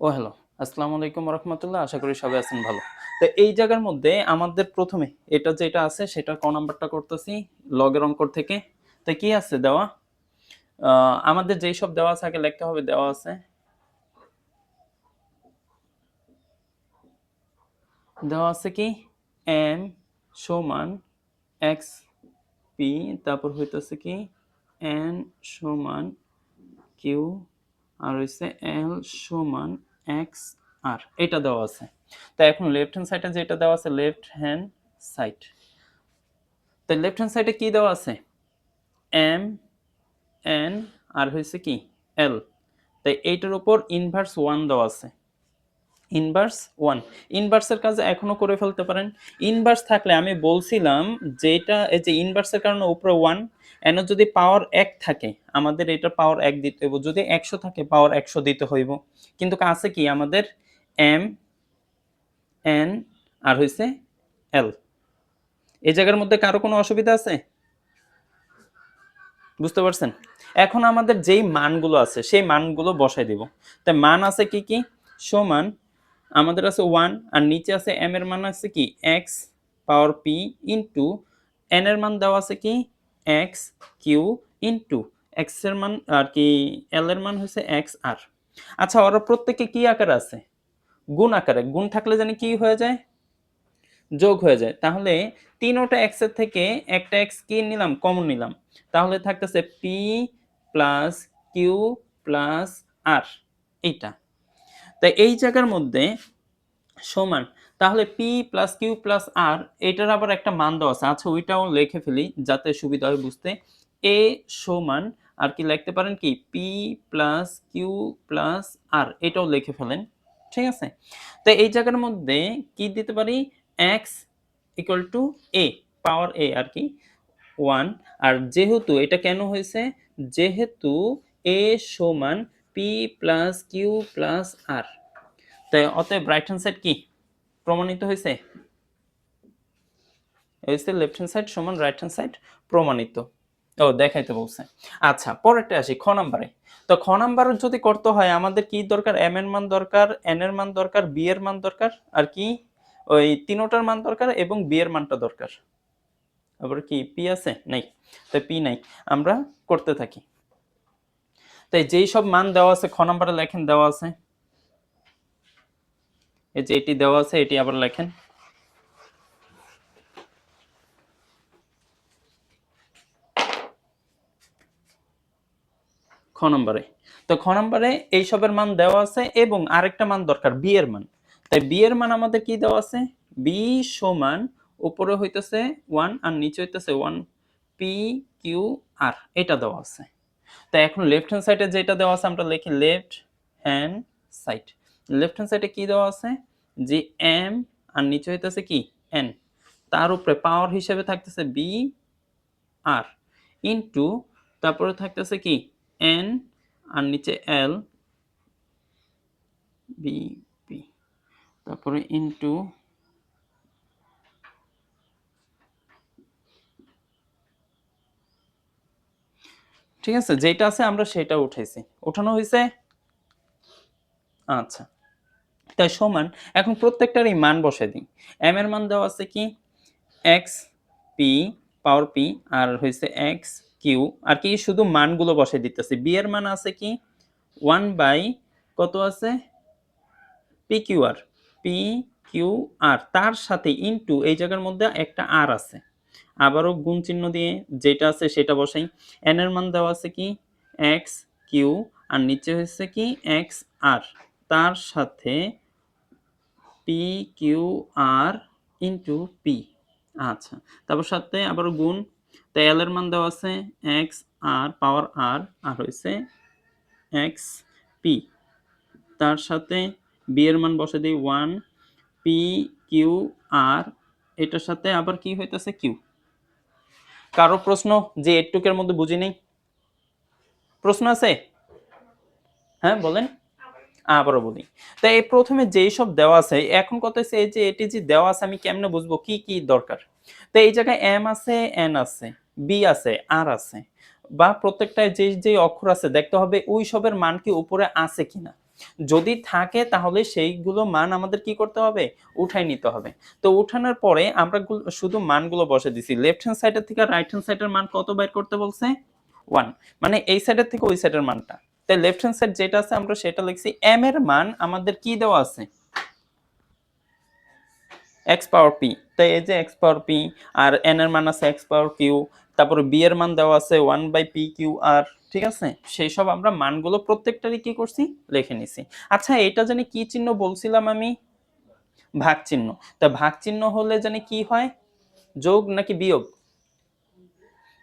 ও hello আসসালামু আলাইকুম রহমতুল্লাহ, আশা করি সবাই আছেন ভালো। তো এই জায়গার মধ্যে আমাদের প্রথমে এটা যেটা আছে সেটা ক নাম্বারটা করতেছি লগের অঙ্কর থেকে। তো কি আছে দেওয়া? আমাদের যেই সব দেওয়া আছে আগে লিখতে হবে, দেওয়া আছে। দেওয়া আছে কি? এম সমান এক্স পি তারপর হইতেছে কি? এন সমান কিউ আর হইছে এল সমান এক্স আর এটা দেওয়া আছে। তো এখন লেফট হ্যান্ড সাইডে যেটা দেওয়া আছে লেফট হ্যান্ড সাইড তো লেফট হ্যান্ড সাইডে কি দেওয়া আছে? এম এন আর হয়েছে কি? এল তাই এইটার উপর ইনভার্স ওয়ান দেওয়া আছে। Inverse one. ইনভার্সের কাজ এখনও করে ফেলতে পারেন। ইনভার্স থাকলে আমি বলছিলাম যেটা, এই যে ইনভার্সের কারণে উপরে ওয়ান, এন যদি পাওয়ার এক থাকে, আমাদের এটা পাওয়ার এক দিতে হইব। যদি একশো থাকে, পাওয়ার একশো দিতে হইব। কিন্তু আছে কি, আমাদের এম, এন আর হইছে এল। এই জায়গার মধ্যে কারও কোনো অসুবিধা আছে? বুঝতে পারছেন? এখন আমাদের যেই মানগুলো আছে, সেই মানগুলো বসাই দিব। তাই মান আছে কি কি? সমান আমাদের আছে ওয়ান আর নিচে আছে এম এর মান আছে কি? X power p into n এর মান দেওয়া আছে কি? এক্স কিউ ইন্টু এক্সের মান, আর কি এল এর মান হচ্ছে এক্স আর আচ্ছা ওরা প্রত্যেকে কি আকারে আছে? গুণ আকারে। গুণ থাকলে জানি কি হয়ে যায়? যোগ হয়ে যায়। তাহলে তিনোটা এক্সের থেকে একটা এক্স কি নিলাম? কমন নিলাম। তাহলে থাকতেছে p plus q plus r এইটা। তাই এই জায়গার মধ্যে সমান, তাহলে p plus q plus r এটার আবার একটা মান দেওয়া আছে। আচ্ছা ওইটাও লিখে ফেলি যাতে সুবিধা হয় বুঝতে। এ সমান, আর কি লিখতে পারেন কি? P plus q plus r এটাও লিখে ফেলেন, ঠিক আছে? তো এই জায়গার মধ্যে কি দিতে পারি? X equal to a power a আর কি ওয়ান আর যেহেতু এটা কেন হয়েছে? যেহেতু এ সমান p plus q plus r তাই অতএব রাইট হ্যান্ড সাইড কি? প্রমাণিত হয়েছে হয়েছে লেফট হ্যান্ড সাইড সমান রাইট হ্যান্ড সাইড প্রমাণিত। ও, দেখাইতে বলছে। আচ্ছা পরেরটা আসি, খ নাম্বারে। তো খ নাম্বার যদি করতে হয়, আমাদের কি দরকার? এম এর মান দরকার এন এর মান দরকার বি এর মান দরকার, আর কি? ওই তিনোটার মান দরকার এবং বি এর মানটা দরকার। আবার কি পি আছে? নেই। তাই পি নাই। আমরা করতে থাকি। তাই যেই সব মান দেওয়া আছে, খ নাম্বারে লেখেন, দেওয়া আছে। এই যে এটি দেওয়া আছে, এটি আবার লেখেন। খ নম্বরে। তো খ নম্বরে এইসবের মান দেওয়া আছে এবং আরেকটা মান দরকার, বি এর মান। তাই বি এর মান আমাদের কি দেওয়া আছে? বি সমান উপরে হইতেছে ওয়ান আর নিচে হইতেছে ওয়ান পি কিউ আর, এটা দেওয়া আছে। তাই এখন লেফট হ্যান্ড সাইডে যেটা দেওয়া আছে, আমরা লিখি left hand side left hand সাইডে কি দেওয়া আছে? যে এম আর নিচে হইতেছে কি? এন তার উপরে পাওয়ার হিসেবে থাকতেছে বি আর ইনটু তারপরে থাকতেছে কি? এন আর নিচে এল বি পি তারপরে ইনটু ঠিক আছে? যেটা আছে আমরা সেটা উঠাইছি। উঠানো হয়েছে আচ্ছা। তাই সমান, এখন প্রত্যেকটারই মান বসাই দিই। এম এর মান দেওয়া আছে কি? X p power p r হয়েছে এক্স কিউ আর কি শুধু মানগুলো বসাই দিতেছি। বি এর মান আছে কি? ওয়ান বাই কত আছে? P q r p q r তার সাথে ইনটু এই জায়গার মধ্যে একটা আর আছে। আবারও গুণ চিহ্ন দিয়ে যেটা আছে সেটা বসাই। এন এর মান দেওয়া আছে কি? এক্স কিউ আর নিচে হচ্ছে কি? এক্স আর তার সাথে p q r into p আচ্ছা তারপর সাথে আবারও গুণ। তো এল এর মান দেওয়া আছে এক্স আর পাওয়ার আর আর হয়েছে এক্স পি তার সাথে বি এর মান বসে দিই ওয়ান পি কিউ আর এটার সাথে আবার কি হইতেছে? কিউ কারও প্রশ্ন যে এটুকের মধ্যে বুঝি নেই? প্রশ্ন আছে? হ্যাঁ বলেন। আবারও বলি। তো এই প্রথমে যেই সব দেওয়া আছে, এখন কত হচ্ছে এই যে এটি যে দেওয়া আছে, আমি কেমনে বুঝব? কি কি দরকার? তো এই জায়গায় এম আছে, এন আছে, বি আছে, আর আছে। বা প্রত্যেকটায় যে যে অক্ষর আছে, দেখতে হবে ওই সবের মান কি উপরে আছে কিনা। যদি থাকে তাহলে সেইগুলো মান আমাদের কি করতে হবে? উঠাই নিতে হবে। তো উঠানোর পরে আমরা শুধু মানগুলো বসে দিছি। লেফট হ্যান্ড সাইডের থেকে রাইট হ্যান্ড সাইডের মান কত বের করতে বলছে? ওয়ান মানে এই সাইডের থেকে ওই সাইডের মানটা। তাই লেফট হ্যান্ড সাইড যেটা আছে আমরা সেটা লিখছি। এম এর মান আমাদের কি দেওয়া আছে? এক্স পাওয়ার পি তাই এই যে x power p r n এর মান আছে এক্স পাওয়ার কিউ তারপরে বি এর মান দেওয়া আছে one by p q r ঠিক আছে? সেই সব আমরা মানগুলো প্রত্যেকটারই কি করছি? লিখে নিছি। আচ্ছা এটা জানি কি চিহ্ন বলছিলাম আমি? ভাগ চিহ্ন। তা ভাগ চিহ্ন হলে জানি কি হয়? যোগ নাকি বিয়োগ?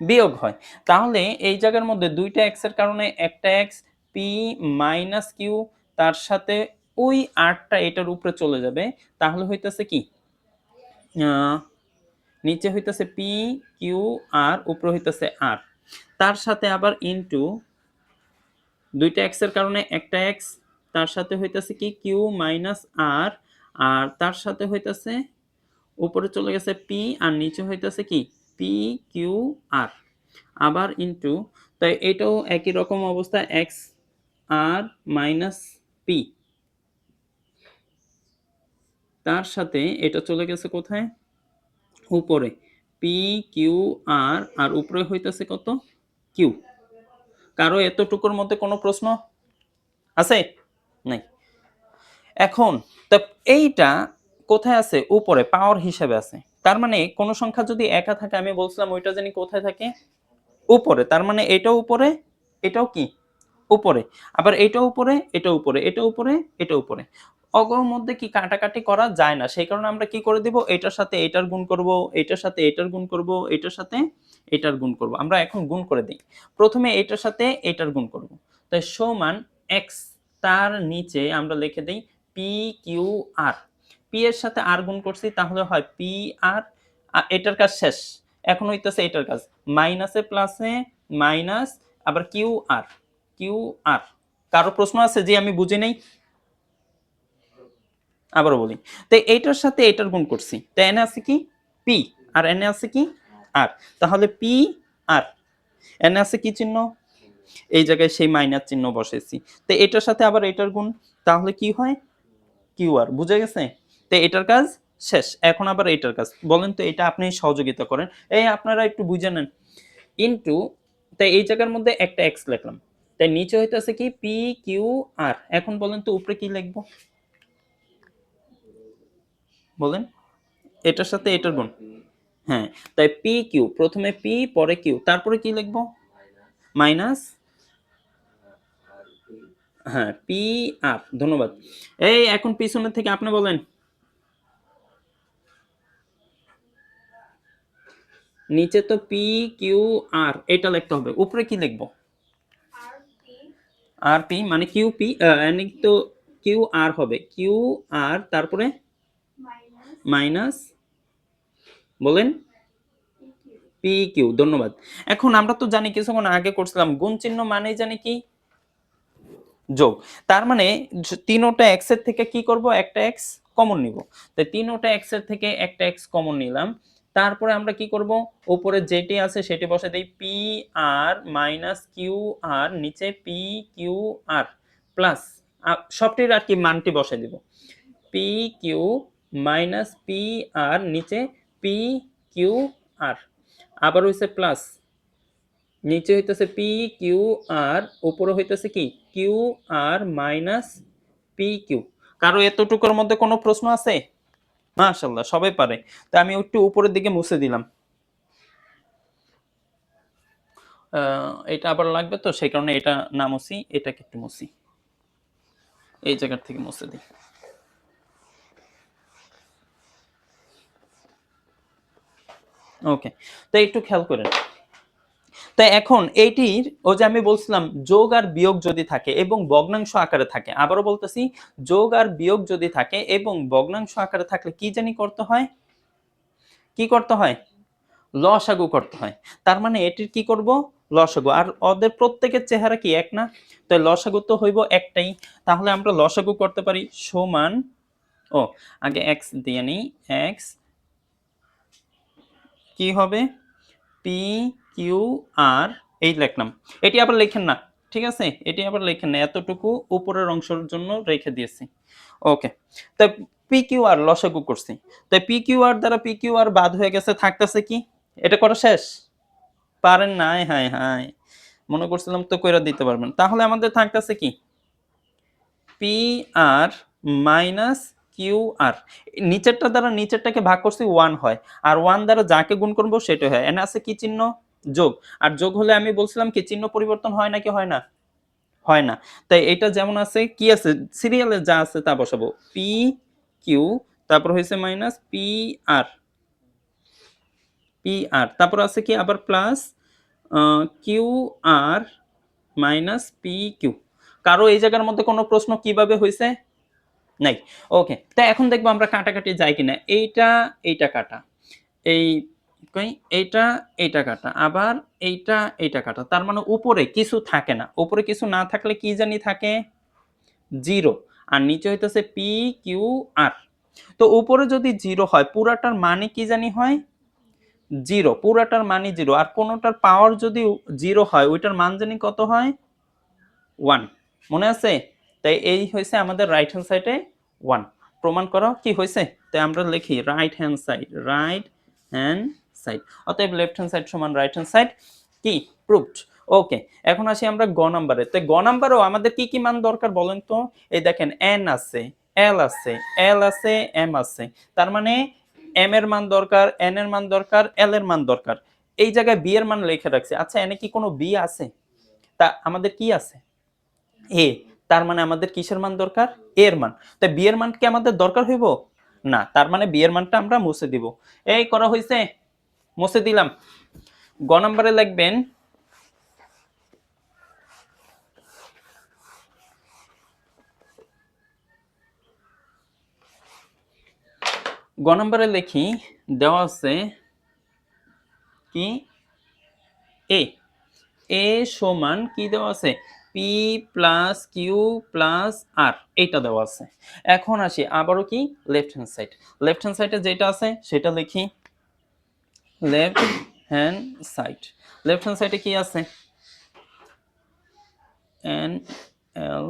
বিয়োগ হয়। তাহলে এই জায়গার মধ্যে দুইটা এক্সের কারণে একটা এক্স পি মাইনাস কিউ তার সাথে ওই আটটা এটার উপরে চলে যাবে। তাহলে হইতেছে কি? নিচে হইতেছে পি কিউ আর উপরে হইতেছে আর তার সাথে আবার ইনটু দুইটা এক্সের কারণে একটা এক্স তার সাথে হইতেছে কি? কিউ মাইনাস আর আর তার সাথে হইতেছে, উপরে চলে গেছে পি আর নিচে হইতেছে কি? পি কিউ আর আবার ইনটু তাই এটাও একই রকম অবস্থা এক্স আর মাইনাস পি তার সাথে এটা চলে গেছে কোথায়? উপরে। পি কিউ আর আর উপরে হইতেছে কত? কিউ কারও এতটুকুর মধ্যে কোনো প্রশ্ন আছে? নাই। এখন, তা এইটা কোথায় আছে? উপরে পাওয়ার হিসেবে আছে। তার মানে কোন সংখ্যা যদি একা থাকে, আমি বলছিলাম ওইটা জানি কোথায় থাকে? উপরে। তার মানে এটাও উপরে, এটাও কি? উপরে। আবার এটা উপরে এটা উপরে এটা উপরে এটা উপরে। অগর মধ্যে কি কাটাকাটি করা যায় না? সেই কারণে আমরা কি করে দিব? এটার সাথে এটার গুণ করব, এটার সাথে এটার গুণ করব, এটার সাথে এটার গুণ করব। আমরা এখন গুণ করে দিই। প্রথমে এটার সাথে এটার গুণ করব। তাই সমান এক্স তার নিচে আমরা লিখে দিই পি কিউ আর পি এর সাথে আর গুণ করছি তাহলে হয় পি আর এটার কাজ শেষ। এখন হইতেছে এটার কাজ। মাইনাসে প্লাসে মাইনাস আবার কিউ আর কিউ আর কারও প্রশ্ন আছে যে আমি বুঝি নাই? আবারও বলি। তো এইটার সাথে এটার গুণ করছি। তো এনে আছে কি? পি আর এনে আছে কি? আর তাহলে পি আর এনে আছে কি চিহ্ন? এই জায়গায় সেই মাইনাস চিহ্ন বসেছি তো এটার সাথে আবার এটার গুণ, তাহলে কি হয়? কিউ আর বুঝে গেছে? তো এটার কাজ শেষ। এখন আবার এটার কাজ। বলেন তো, এটা আপনি সহযোগিতা করেন। এই আপনারা একটু বুঝে নেন। ইনটু তাই এই জায়গার মধ্যে একটা এক্স লিখলাম। তাই নিচে হইতেছে কি? পি কিউ আর এখন বলেন তো, উপরে কি লিখব? বলেন। এটার সাথে এটার গুণ। হ্যাঁ তাই পি কিউ প্রথমে পি পরে কিউ তারপরে কি লিখব? মাইনাস হ্যাঁ পি আর ধন্যবাদ। এই এখন পিছনের থেকে আপনি বলেন। নিচে তো পি কিউ আর এটা লিখতে হবে। উপরে কি লিখব? আর পি মানে কিউ পি তো কিউ আর হবে। কিউ আর তারপরে মাইনাস, বলেন পি কিউ ধন্যবাদ। এখন আমরা তো জানি কিছুক্ষণ আগে করছিলাম, গুণ চিহ্ন মানে জানি কি? যোগ। তার মানে তিনোটা এক্সের থেকে কি করব? একটা এক্স কমন নিব। তাই তিনোটা এক্সের থেকে একটা এক্স কমন নিলাম। তারপরে আমরা কি করব? উপরে যেটি আছে সেটি বসে দেই p r minus q r নিচে পি কিউ আর প্লাস সবটির আর কি মানটি বসে দিব। P q minus p r নিচে পি কিউ আর আবার হইছে প্লাস নিচে হইতেছে পি কিউ আর উপরে হইতেছে কি? Q r minus p q কারও এতটুকুর মধ্যে কোনো প্রশ্ন আছে? মাশাল্লাহ সবাই পারে। তা আমি একটু উপরের দিকে মুছে দিলাম। এটা আবার লাগবে তো? সেই কারণে এটা না মুছি, এটাকে একটু মুছি। এই জায়গার থেকে মুছে দিই। ওকে তো একটু খেয়াল করেন। তো এখন এইটির ও যে আমি বলছিলাম, যোগ আর বিয়োগ যদি থাকে এবং ভগ্নাংশ আকারে থাকে, আবারও বলতেছি, যোগ আর বিয়োগ যদি থাকে এবং ভগ্নাংশ আকারে থাকলে কি জানি করতে হয়? কি করতে হয়? লসাগু করতে হয়। তার মানে এটির কি করব? লসাগু। আর ওদের প্রত্যেকের চেহারা কি এক না? তো লসাগু তো হইব একটাই। তাহলে আমরা লসাগু করতে পারি সমান, ও, আগে এক্স দিয়ে নিই এক্স কি হবে? পি কিউ আর এই লিখলাম। এটি আবার লেখেন না, ঠিক আছে? এটি আবার লেখেন না, এতটুকু উপরের অংশের জন্য রেখে দিয়েছি। ওকে তাই পি কিউ আর লসাগু করছি। তাই পি কিউ আর দ্বারা পি কিউ আর বাদ হয়ে গেছে, থাকতেছে কি? এটা করা শেষ? পারেন না হাই হাই মনে করছিলাম তো কইরা দিতে পারবেন। তাহলে আমাদের থাকতেছে কি? P r minus q r. নিচেরটা দ্বারা নিচেরটাকে ভাগ করছি ওয়ান হয়। আর ওয়ান দ্বারা যাকে গুণ করব সেটা হয়। এনে আছে কি চিহ্ন? যোগ। আর যোগ হলে আমি বলছিলাম কি চিহ্ন পরিবর্তন হয় নাকি হয় না? হয় না। তাই এটা যেমন আছে, কি আছে? সিরিয়ালে যা আছে তা বসাবো। পি কিউ তারপর হয়েছে minus p r p r তারপর আছে কি? আবার plus q r minus p q কারও এই জায়গার মধ্যে কোনো প্রশ্ন কীভাবে হয়েছে? নাই। ওকে তা এখন দেখব আমরা কাটাকাটি যাই কিনা। এইটা এইটা কাটা। এই এইটা এইটা কাটা। আবার এইটা এইটা কাটা। তার মানে উপরে কিছু থাকে না। উপরে কিছু না থাকলে কি জানি থাকে? জিরো। আর নিচে হইতেছে পি কিউ আর তো উপরে যদি জিরো হয়, পুরাটার মানে কি জানি হয়? জিরো। পুরাটার মানে জিরো। আর কোনোটার পাওয়ার যদি জিরো হয়, ওইটার মান জানি কত হয়? ওয়ান মনে আছে? তাই এই হয়েছে আমাদের রাইট হ্যান্ড সাইডে ওয়ান প্রমাণ করো, কি হয়েছে তাই আমরা লিখি right hand side right hand side অতএব লেফট হ্যান্ড সাইড সমান রাইট হ্যান্ড সাইড কি? প্রুভড ওকে এখন আসি আমরা গ নাম্বারে তো গ নাম্বারও আমাদের কি কি মান দরকার বলেন তো? এই দেখেন এন আছে এল আছে এল আছে এম আছে। তার মানে এম এর মান দরকার এন এর মান দরকার এল এর মান দরকার। এই জায়গায় বি এর মান লিখে রাখছে। আচ্ছা এনে কি কোনো বি আছে? তা আমাদের কি আছে? এ তার মানে আমাদের কিসের মান দরকার? এ এর মান। তাই বি এর মান কি আমাদের দরকার হইব? না, তার মানে বি এর মানটা আমরা মুছে দিব। এই করা হয়েছে মুছে দিলাম। গ নম্বরে লিখবেন, গ নম্বরে লিখি, দেওয়া আছে কি? এ। এ সমান কি দেওয়া আছে? P plus q plus r এইটা দেওয়া আছে। এখন আসি, আবারও কি? Left hand side left hand সাইডে যেটা আছে, সেটা লিখি। Left hand side left hand সাইডে কি আছে? N l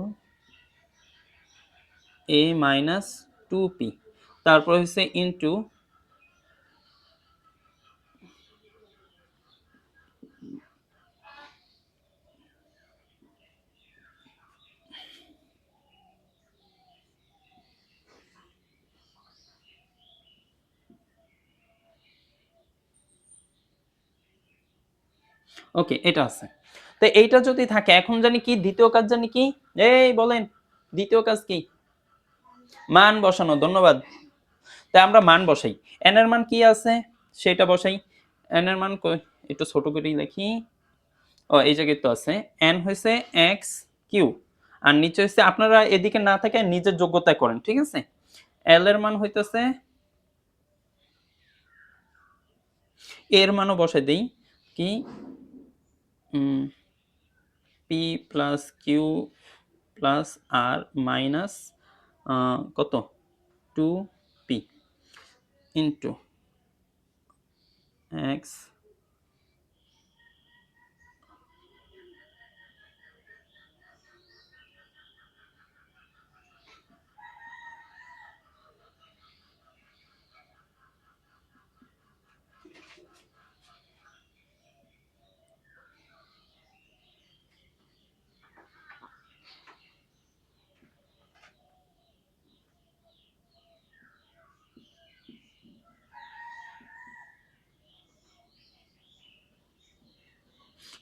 a minus two p তারপর হচ্ছে ইন্টু ওকে, এটা আছে। তো এইটা যদি থাকে, এখন জানি কি, দ্বিতীয় কাজ জানি কি? এই বলেন, দ্বিতীয় কাজ কি? মান বসানো, ধন্যবাদ। তাই আমরা মান বসাই। এন এর মান কি আছে? সেটা বসাই। এন এর মান একটু ছোট করেই লিখি ও, এই জায়গায় তো আছে। এন হয়েছে এক্স কিউ আর নিচে হচ্ছে আপনারা এদিকে না থাকে নিজের যোগ্যতায় করেন, ঠিক আছে? এল এর মান হইতেছে, এর মানও বসাই দেই। কি? P plus q plus r minus কত? টু পি ইন্টু এক্স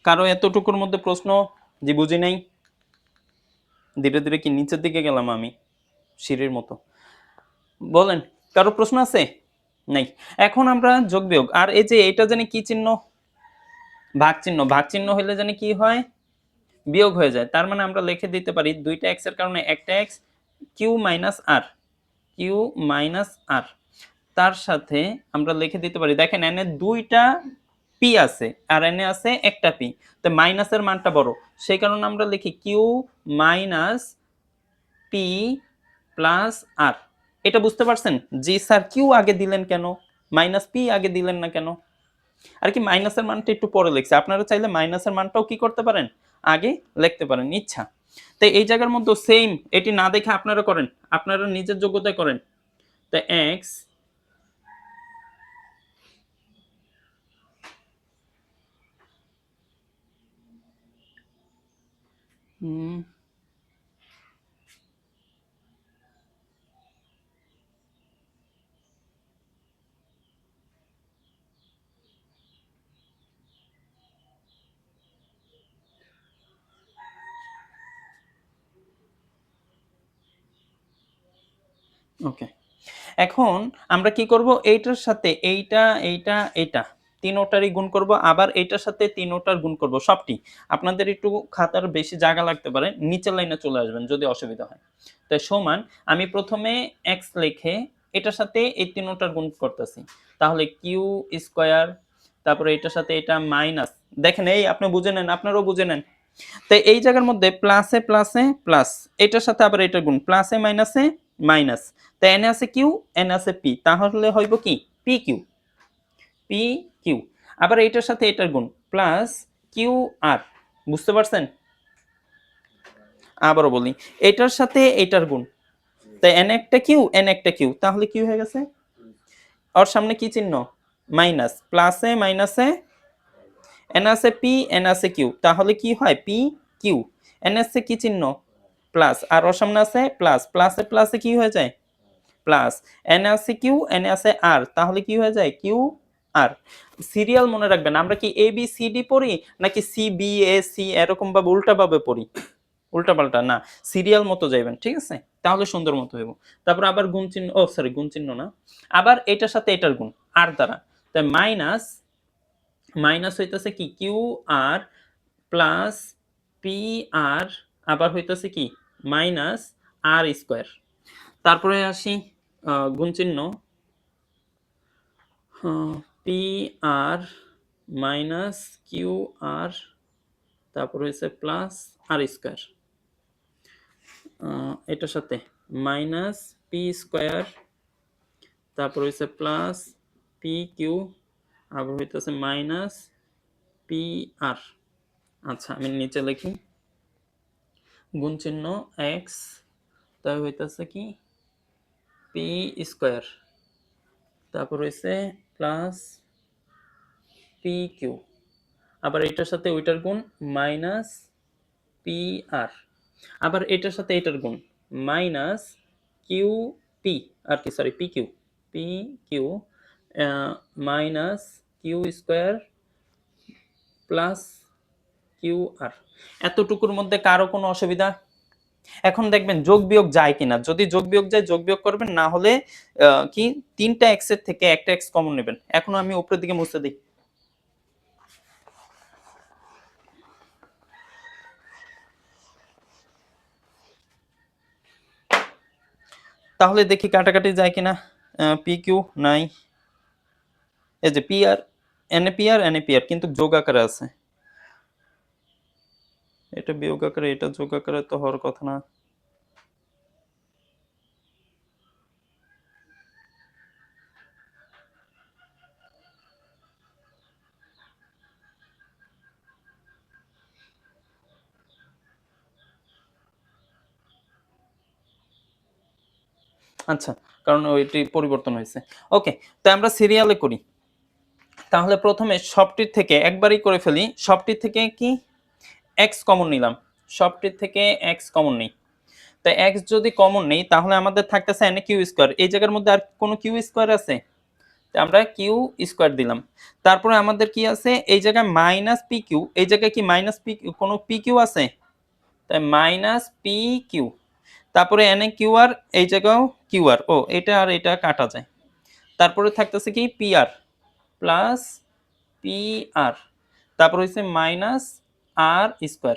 কারও এতটুকুর মধ্যে প্রশ্ন যে বুঝি নাই? ধীরে ধীরে কি নিচের দিকে গেলাম আমি? সিঁড়ির মতো। বলেন, কারও প্রশ্ন আছে? নাই। এখন আমরা যোগ বিয়োগ। আর এই যে এটা জানি কি চিহ্ন? ভাগ চিহ্ন। ভাগ চিহ্ন হইলে জানি কি হয়? বিয়োগ হয়ে যায়। তার মানে আমরা লিখে দিতে পারি দুইটা এক্সের কারণে একটা x q minus r q minus r তার সাথে আমরা লিখে দিতে পারি। দেখেন, এনে দুইটা পি আছে, আর এনে আছে একটা পি। তো মাইনাসের মানটা বড়। সেই কারণে আমরা লিখি q minus p plus r এটা বুঝতে পারছেন? জি স্যার কিউ আগে দিলেন কেন? মাইনাস পি আগে দিলেন না কেন? আর কি মাইনাসের মানটা একটু পরে লিখছে। আপনারা চাইলে মাইনাসের মানটাও কি করতে পারেন? আগে লিখতে পারেন, ইচ্ছা। তো এই জায়গার মধ্যে সেম এটি না দেখে আপনারা করেন। আপনারা নিজের যোগ্যতায় করেন। তো এক্স হুম। ওকে এখন আমরা কি করব? এইটার সাথে এইটা এইটা। এইটা তিনোটারই গুণ করব, আবার এইটার সাথে তিনোটার গুণ করব। সবটি আপনাদের একটু খাতার বেশি জায়গা লাগতে পারে, নিচের লাইনে চলে আসবেন যদি অসুবিধা হয়। তাই সমান, আমি প্রথমে এক্স লিখে এটার সাথে এই তিনোটার গুণ করতেছি। তাহলে কিউ স্কোয়ার তারপরে এটার সাথে এটা মাইনাস দেখেন, এই আপনি বুঝে নেন, আপনারাও বুঝে নেন। তো এই জায়গার মধ্যে প্লাসে প্লাসে প্লাস এটার সাথে আবার এটা গুণ প্লাসে মাইনাসে মাইনাস তো এনে আছে কিউ এন আছে পি তাহলে হইব কি? পি কিউ পি কিউ আবার এটার সাথে এটার গুণ প্লাস কিউ আর বুঝতে পারছেন? আবারও বলি, এটার সাথে এটার গুণ। তাই এন একটা কিউ এন একটা কিউ তাহলে কি হয়ে গেছে? ওর সামনে কি চিহ্ন? মাইনাস প্লাসে মাইনাসে এন আছে পি এন আছে কিউ তাহলে কি হয়? পি কিউ এন আছে কি চিহ্ন? প্লাস আর ওর সামনে আছে প্লাস প্লাসে প্লাসে কি হয়ে যায়? প্লাস এন আছে কিউ এন আছে আর তাহলে কি হয়ে যায়? কিউ আর সিরিয়াল মনে রাখবেন, আমরা কি এ বি সি ডি পড়ি নাকি সি বি এ সি এরকম ভাবে উল্টা ভাবে পড়ি? উল্টা পাল্টা, না, সিরিয়াল মতো যাইবেন, ঠিক আছে? তাহলে সুন্দর মতো হইব। তারপর আবার গুণ চিহ্ন, ও সরি গুণ চিহ্ন না। আবার এটার সাথে এটার গুণ, আর দ্বারা। তাই মাইনাস মাইনাস হইতেছে কি? Q r plus p r আবার হইতেছে কি? মাইনাস আর স্কোয়ার তারপরে আসি গুণ চিহ্ন p r minus q r তারপর হয়েছে প্লাস আর স্কোয়ার এটার সাথে মাইনাস পি স্কোয়ার তারপর হয়েছে প্লাস পি কিউ আবার হইতেছে মাইনাস পি আর আচ্ছা আমি নিচে লিখি। গুণ চিহ্ন এক্স তাই হইতেছে কি? পি স্কোয়ার তারপর হয়েছে প্লাস পি কিউ আবার এটার সাথে ওইটার গুণ মাইনাস পি আর আবার এটার সাথে এটার গুণ মাইনাস কিউ পি আর কি sorry p q p q minus q square plus q r এতটুকুর মধ্যে কারও কোনো অসুবিধা? এখন দেখবেন যোগ বিয়োগ যায় কিনা। যদি যোগ বিয়োগ যায়, যোগ বিয়োগ করবেন, না হলে কি? তিনটা এক্সের থেকে একটা এক্স কমন নেবেন। এখন আমি উপরের দিকে মুছে দিই। তাহলে দেখি কাটাকাটি যায় কিনা। পি কিউ নাই। এই যে পি আর এনে পি আর এনে পি আর কিন্তু যোগ আকারে আছে। এটা বিয়োগ আকারে, এটা যোগ আকারে তো হওয়ার কথা না। আচ্ছা কারণ ওইটি পরিবর্তন হয়েছে। ওকে, তো আমরা সিরিয়ালে করি। তাহলে প্রথমে সবটির থেকে একবারই করে ফেলি। সবটির থেকে কি? এক্স কমন নিলাম। সবটির থেকে এক্স কমন নেই। তো এক্স যদি কমন নেই, তাহলে আমাদের থাকতেছে এন কিউ স্কোয়ার এই জায়গার মধ্যে আর কোনো কিউ স্কোয়ার আছে? আমরা কিউ স্কোয়ার দিলাম। তারপরে আমাদের কি আছে? এই জায়গায় মাইনাস পি কিউ এই জায়গায় কি মাইনাস পি কোনো পি কিউ আছে? তাই মাইনাস পি কিউ তারপরে এন কিউ আর এই জায়গাও কিউ আর। ও, এটা আর এটা কাটা যায়। তারপরে থাকতেছে কি? P r plus p r তারপর হচ্ছে মাইনাস আর স্কোয়ার,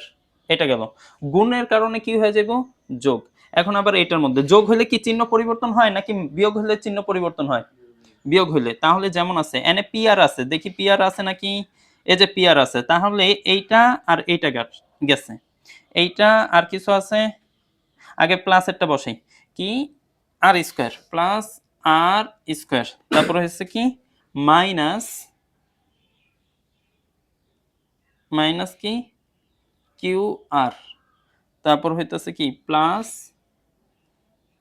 এটা গেল। গুণের কারণে কি হয়ে যাব যোগ। এখন আবার এটার মধ্যে, যোগ হলে কি চিহ্ন পরিবর্তন হয় নাকি বিয়োগ হলে চিহ্ন পরিবর্তন হয়? বিয়োগ হইলে তাহলে যেমন আছে, এনে পি আর আছে, দেখি পি আর আছে নাকি? এই যে পি আর আছে, তাহলে এইটা আর এইটা গেছ- এইটা আর কিছু আছে? আগে প্লাস একটা বসাই। কি? R square plus r square তারপরে হচ্ছে কি? মাইনাস মাইনাস কি? কিউ আর তারপর হইতেছে কি প্লাস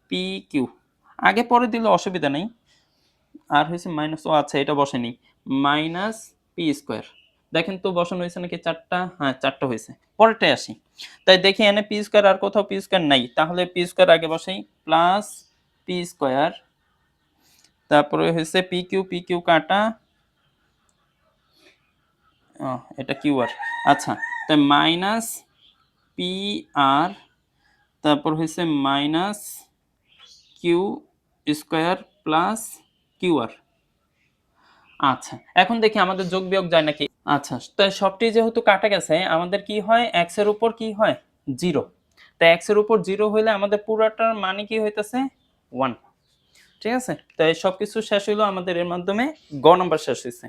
পি কিউ আগে পরে দিলে অসুবিধা নেই। আর হয়েছে মাইনাস ও আচ্ছা এটা বসেনি। মাইনাস পি স্কোয়ার দেখেন তো বসানো হয়েছে নাকি চারটা? হ্যাঁ চারটা হয়েছে পরেরটাই আসি। তাই দেখি এনে পি স্কোয়ার আর কোথাও পি স্কোয়ার নাই। তাহলে পি স্কোয়ার আগে বসাই প্লাস পি স্কোয়ার তারপরে হয়েছে পি কিউ পি কিউ কাটা এটা কিউ আর আচ্ছা তাই মাইনাস পি আর তারপর হয়েছে minus q square plus q r আচ্ছা এখন দেখি আমাদের যোগ বিয়োগ যায় নাকি। আচ্ছা তাই সবটি যেহেতু কাটা গেছে, আমাদের কি হয়? এক্সের উপর কি হয়? জিরো তাই এক্সের উপর জিরো হইলে আমাদের পুরাটার মানে কি হইতেছে? ওয়ান ঠিক আছে? তাই সবকিছু শেষ হইল আমাদের এর মাধ্যমে গ নম্বর শেষ হয়েছে